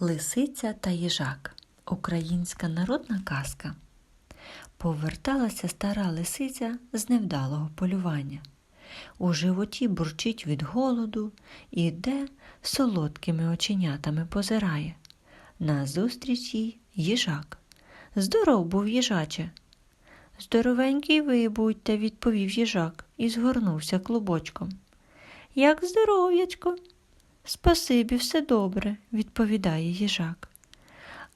Лисиця та їжак. Українська народна казка. Поверталася стара лисиця з невдалого полювання. У животі бурчить від голоду і йде солодкими оченятами позирає. Назустріч їй їжак. Здоров був їжаче. Здоровенький ви будьте, відповів їжак і згорнувся клубочком. Як здоров'ячко? Спасибі, все добре, відповідає їжак.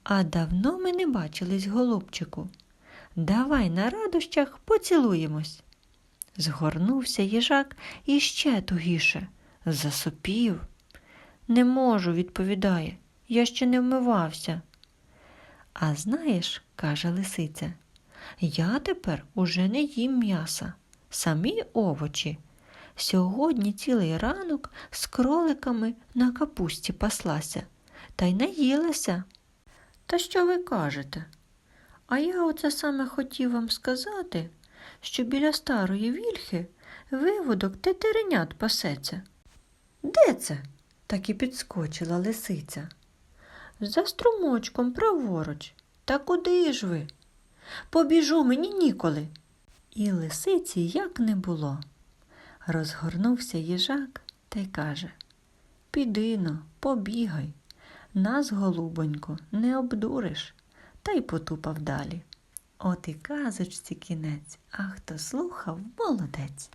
А давно ми не бачились, голубчику. Давай на радощах поцілуємось. Згорнувся їжак іще тугіше, засопів. Не можу, відповідає, я ще не вмивався. А знаєш, каже лисиця, я тепер уже не їм м'яса, самі овочі. Сьогодні цілий ранок з кроликами на капусті паслася та й наїлася. Та що ви кажете? А я оце саме хотів вам сказати, що біля старої вільхи виводок тетеренят пасеться. Де це? так і підскочила лисиця. За струмочком праворуч. Та куди ж ви? Побіжу мені ніколи. І лисиці як не було. Розгорнувся їжак та й каже Підино, побігай. Нас, голубонько, не обдуриш, та й потупав далі. От і казочці кінець, а хто слухав, молодець.